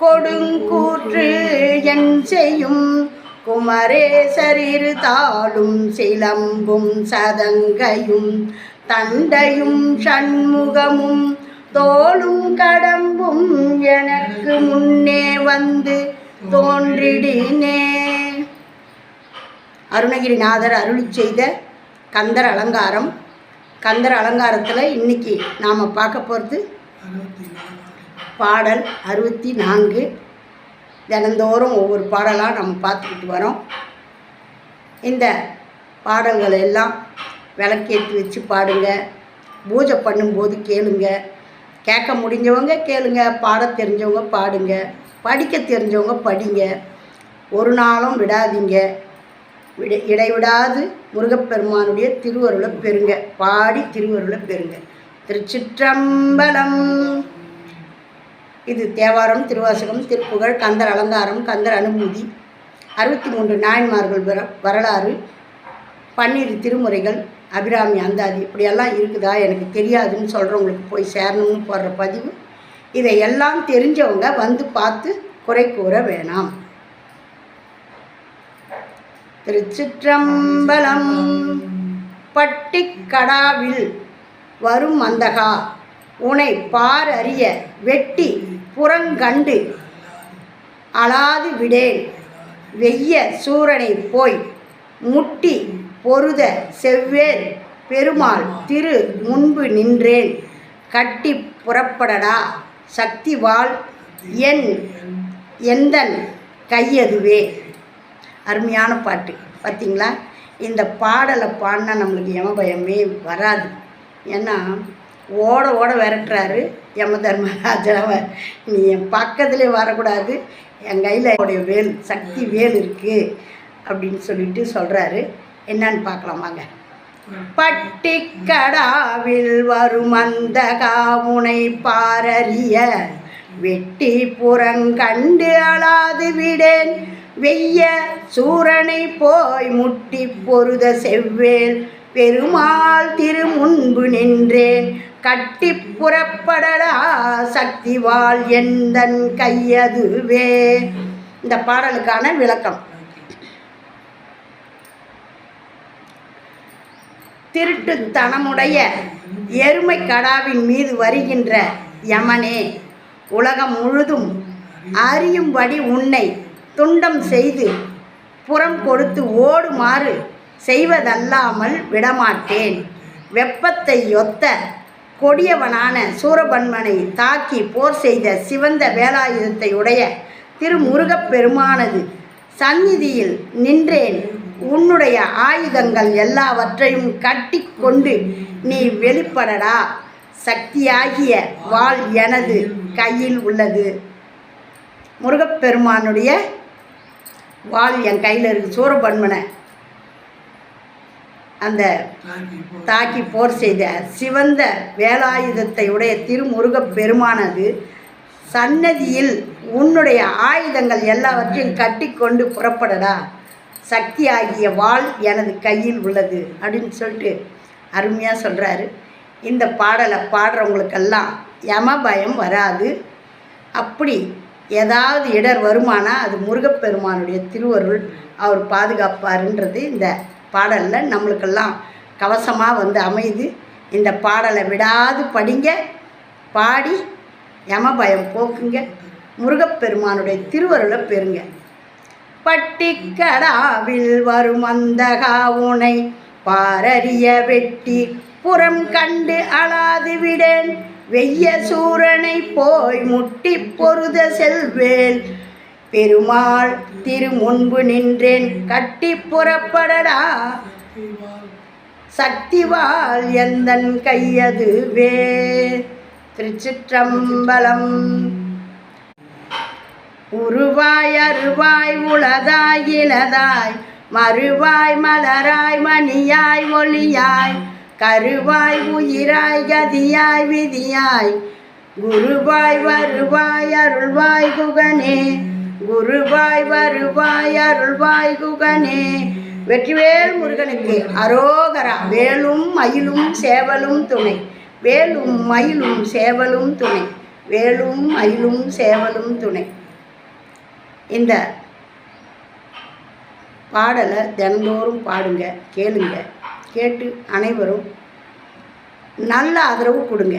கொடுங்கூற்று என் செய்யும். குமரேசரிரு தாளும் சிலம்பும் சதங்கையும். தண்டையும் சண்முகமும் தோளும் கடம்பும் எனக்கு முன்னே வந்து தோன்றிடினே. அருணகிரிநாதர் அருளி செய்த கந்தர் அலங்காரம். கந்தர் அலங்காரத்தில் இன்னைக்கு நாம் பார்க்க போகிறது பாடல் அறுபத்தி நான்கு. தினந்தோறும் ஒவ்வொரு பாடலாக நம்ம பார்த்துக்கிட்டு வரோம். இந்த பாடல்கள் எல்லாம் விளக்கேற்றி வச்சு பாடுங்க. பூஜை பண்ணும்போது கேளுங்க. கேட்க முடிஞ்சவங்க கேளுங்க. பாட தெரிஞ்சவங்க பாடுங்க. படிக்க தெரிஞ்சவங்க படிங்க. ஒரு நாளும் விடாதீங்க. விட இடைவிடாது. முருகப்பெருமானுடைய திருவருளை பெறுங்க. பாடி திருவருளை பெறுங்க. திருச்சிற்றம்பலம். இது தேவாரம் திருவாசகம் திருப்புகழ் கந்தர் அலங்காரம் கந்தர் அனுமூதி அறுபத்தி மூன்று நாயன்மார்கள் வர வரலாறு பன்னிரு திருமுறைகள் அபிராமி அந்தாதி. இப்படியெல்லாம் இருக்குதா எனக்கு தெரியாதுன்னு சொல்கிறவங்களுக்கு போய் சேரணும்னு போடுற பதிவு. இதையெல்லாம் தெரிஞ்சவங்க வந்து பார்த்து குறை கூற வேணாம். திருச்சிற்றம்பலம் பட்டிக்கடாவில் வரும் அந்தகா. உனை பார் அறிய வெட்டி புறங்கண்டு அழாது விடேன் வெய்ய சூரனை போய் முட்டி பொருத செவ்வேல் பெருமாள் திரு முன்பு நின்றேன். கட்டி புறப்படடா சக்திவாள் என் எந்தன் கையதுவே. அருமையான பாட்டு. பார்த்தீங்களா இந்த பாடலை பாடினா நம்மளுக்கு யம பயமே வராது. ஏன்னா ஓட ஓட விரட்டுறாரு யம தர்மராஜாவை நீ என் பக்கத்துலேயே வரக்கூடாது. என் கையில் என்னுடைய வேல் சக்தி வேல் இருக்குது அப்படின்னு சொல்லிட்டு சொல்கிறாரு என்னன்னு பார்க்கலாம் வாங்க. பட்டிக்கடாவில் வரும் அந்த காவுனை பாரறிய வெட்டி புறங்கண்டு அழாது விடேன். வெய்ய சூரனை போய் முட்டி பொருத செவ்வேல் பெருமாள் திரு முன்பு நின்றேன். கட்டி புறப்படலா சக்திவாள் எந்தன் கையதுவே. இந்த பாடலுக்கான விளக்கம். திருட்டுத்தனமுடைய எருமை கடாவின் மீது வருகின்ற யமனே உலகம் முழுதும் அறியும்படி உன்னை துண்டம் செய்து புறம் கொடுத்து ஓடுமாறு செய்வதல்லாமல் விடமாட்டேன். வெப்பத்தை ஒத்த கொடியவனான சூரபன்மனை தாக்கி போர் செய்த சிவந்த வேலாயுதத்தை உடைய திருமுருகப் பெருமானது சந்நிதியில் நின்றேன். உன்னுடைய ஆயுதங்கள் எல்லாவற்றையும் கட்டி கொண்டு நீ வெளிப்படடா. சக்தியாகிய வாள் எனது கையில் உள்ளது. முருகப்பெருமானுடைய வாள் என் கையில் இருக்குது சூரபன்மனை அந்த தாக்கி போர் செய்த சிவந்த வேலாயுதத்தை உடைய திருமுருகப் பெருமானது சன்னதியில் உன்னுடைய ஆயுதங்கள் எல்லாவற்றையும் கட்டிக்கொண்டு புறப்படடா. சக்தி ஆகிய வாள் எனது கையில் உள்ளது அப்படின்னு சொல்லிட்டு அருமையாக சொல்கிறாரு இந்த பாடலை பாடுறவங்களுக்கெல்லாம் யம பயம் வராது. அப்படி ஏதாவது இடர் வருமானா அது முருகப்பெருமானுடைய திருவருள் அவர் பாதுகாப்பாருன்றது இந்த பாடலில் நம்மளுக்கெல்லாம் கவசமாக வந்து அமையுது. இந்த பாடலை விடாது படிங்க பாடி யமபயம் போக்குங்க. முருகப்பெருமானுடைய திருவருளை பெறுங்க. பட்டிக்கடாவில் வரும் அந்த காவுனை பாரறிய வெட்டி புறம் கண்டு அழாது விடேன். வெய்ய சூரனை போய் முட்டி பொருத செல்வேன். பெருமாள் திரு முன்பு நின்றேன். கட்டி புறப்படடா. சக்திவாள் எந்தன் கையதுவே திருச்சிற்றம்பலம். உருவாய் அருவாய் உளதாய் இனதாய் மறுவாய் மலராய் மணியாய் ஒளியாய் கருவாய் உயிராய் கதியாய் விதியாய். குருவாய் வருவாய் அருள்வாய் குகனே குருவாய் வருவாய் அருள்வாய் குகனே. வெற்றிவேல் முருகனுக்கு அரோகரா. வேலும் மயிலும் சேவலும் துணை. வேலும் மயிலும் சேவலும் துணை. வேலும் மயிலும் சேவலும் துணை. இந்த பாடலை தினந்தோறும் பாடுங்க கேளுங்க. கேட்டு அனைவரும் நல்ல ஆதரவு கொடுங்க.